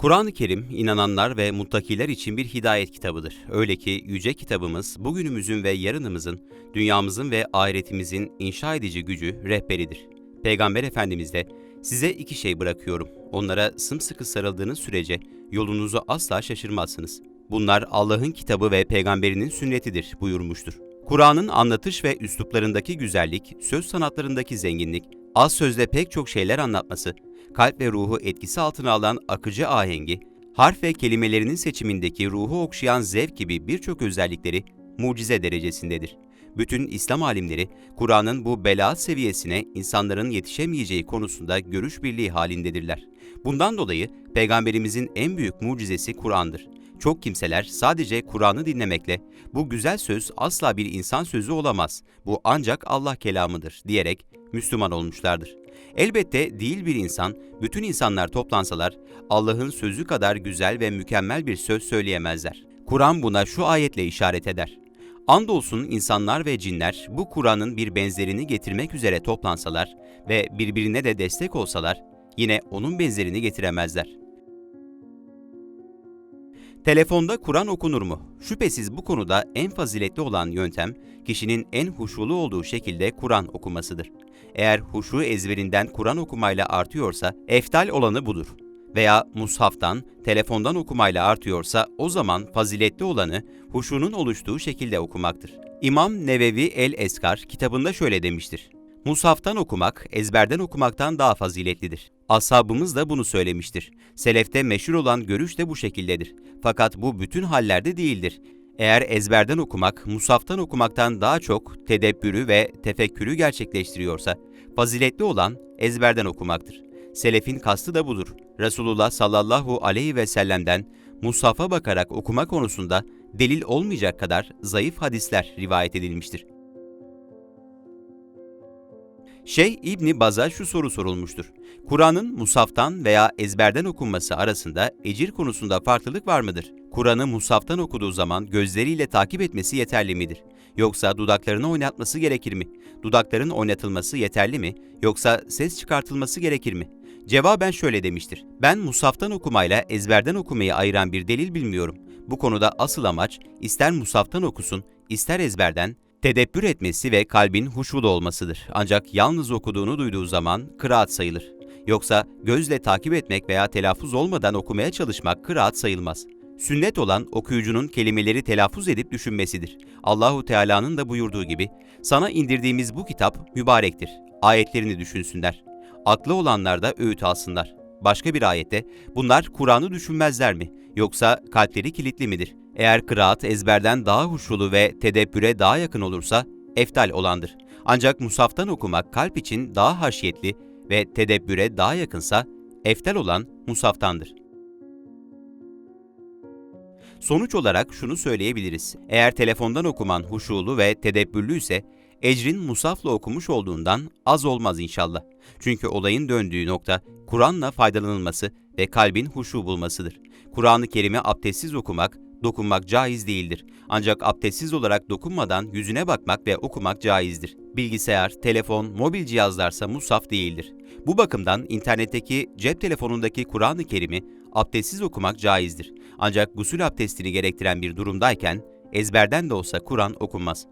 Kur'an-ı Kerim, inananlar ve muttakiler için bir hidayet kitabıdır. Öyle ki yüce kitabımız, bugünümüzün ve yarınımızın, dünyamızın ve ahiretimizin inşa edici gücü, rehberidir. Peygamber Efendimiz de, size iki şey bırakıyorum. Onlara sımsıkı sarıldığınız sürece yolunuzu asla şaşırmazsınız. Bunlar Allah'ın kitabı ve peygamberinin sünnetidir buyurmuştur. Kur'an'ın anlatış ve üsluplarındaki güzellik, söz sanatlarındaki zenginlik, az sözle pek çok şeyler anlatması, kalp ve ruhu etkisi altına alan akıcı ahengi, harf ve kelimelerinin seçimindeki ruhu okşayan zevk gibi birçok özellikleri mucize derecesindedir. Bütün İslam alimleri Kur'an'ın bu belaat seviyesine insanların yetişemeyeceği konusunda görüş birliği halindedirler. Bundan dolayı peygamberimizin en büyük mucizesi Kur'an'dır. Çok kimseler sadece Kur'an'ı dinlemekle bu güzel söz asla bir insan sözü olamaz, bu ancak Allah kelamıdır diyerek Müslüman olmuşlardır. Elbette değil bir insan, bütün insanlar toplansalar Allah'ın sözü kadar güzel ve mükemmel bir söz söyleyemezler. Kur'an buna şu ayetle işaret eder. Andolsun insanlar ve cinler bu Kur'an'ın bir benzerini getirmek üzere toplansalar ve birbirine de destek olsalar yine onun benzerini getiremezler. Telefonda Kur'an okunur mu? Şüphesiz bu konuda en faziletli olan yöntem, kişinin en huşulu olduğu şekilde Kur'an okumasıdır. Eğer huşu ezberinden Kur'an okumayla artıyorsa, eftal olanı budur. Veya mushaftan, telefondan okumayla artıyorsa o zaman faziletli olanı huşunun oluştuğu şekilde okumaktır. İmam Nevevi el-Eskar kitabında şöyle demiştir. Mushaftan okumak, ezberden okumaktan daha faziletlidir. Ashabımız da bunu söylemiştir. Selefte meşhur olan görüş de bu şekildedir. Fakat bu bütün hallerde değildir. Eğer ezberden okumak, musaftan okumaktan daha çok tedebbürü ve tefekkürü gerçekleştiriyorsa, faziletli olan ezberden okumaktır. Selefin kastı da budur. Resulullah sallallahu aleyhi ve sellem'den musafa bakarak okuma konusunda delil olmayacak kadar zayıf hadisler rivayet edilmiştir. Şeyh İbni Baz'a şu soru sorulmuştur. Kur'an'ın musaftan veya ezberden okunması arasında ecir konusunda farklılık var mıdır? Kur'an'ı musaftan okuduğu zaman gözleriyle takip etmesi yeterli midir? Yoksa dudaklarını oynatması gerekir mi? Dudakların oynatılması yeterli mi? Yoksa ses çıkartılması gerekir mi? Cevaben şöyle demiştir. Ben musaftan okumayla ezberden okumayı ayıran bir delil bilmiyorum. Bu konuda asıl amaç ister musaftan okusun, ister ezberden, tedebbür etmesi ve kalbin huşulu olmasıdır. Ancak yalnız okuduğunu duyduğu zaman kıraat sayılır. Yoksa gözle takip etmek veya telaffuz olmadan okumaya çalışmak kıraat sayılmaz. Sünnet olan okuyucunun kelimeleri telaffuz edip düşünmesidir. Allahu Teala'nın da buyurduğu gibi, sana indirdiğimiz bu kitap mübarektir. Ayetlerini düşünsünler. Aklı olanlar da öğüt alsınlar. Başka bir ayette, bunlar Kur'an'ı düşünmezler mi? Yoksa kalpleri kilitli midir? Eğer kıraat ezberden daha huşulu ve tedebbüre daha yakın olursa, eftal olandır. Ancak musaftan okumak kalp için daha haşiyetli ve tedebbüre daha yakınsa, eftal olan musaftandır. Sonuç olarak şunu söyleyebiliriz. Eğer telefondan okuman huşulu ve tedebbürlü ise ecrin musafla okumuş olduğundan az olmaz inşallah. Çünkü olayın döndüğü nokta Kur'an'la faydalanılması ve kalbin huşu bulmasıdır. Kur'an-ı Kerim'i abdestsiz okumak, dokunmak caiz değildir. Ancak abdestsiz olarak dokunmadan yüzüne bakmak ve okumak caizdir. Bilgisayar, telefon, mobil cihazlarsa musaf değildir. Bu bakımdan internetteki cep telefonundaki Kur'an-ı Kerim'i abdestsiz okumak caizdir. Ancak gusül abdestini gerektiren bir durumdayken ezberden de olsa Kur'an okunmaz.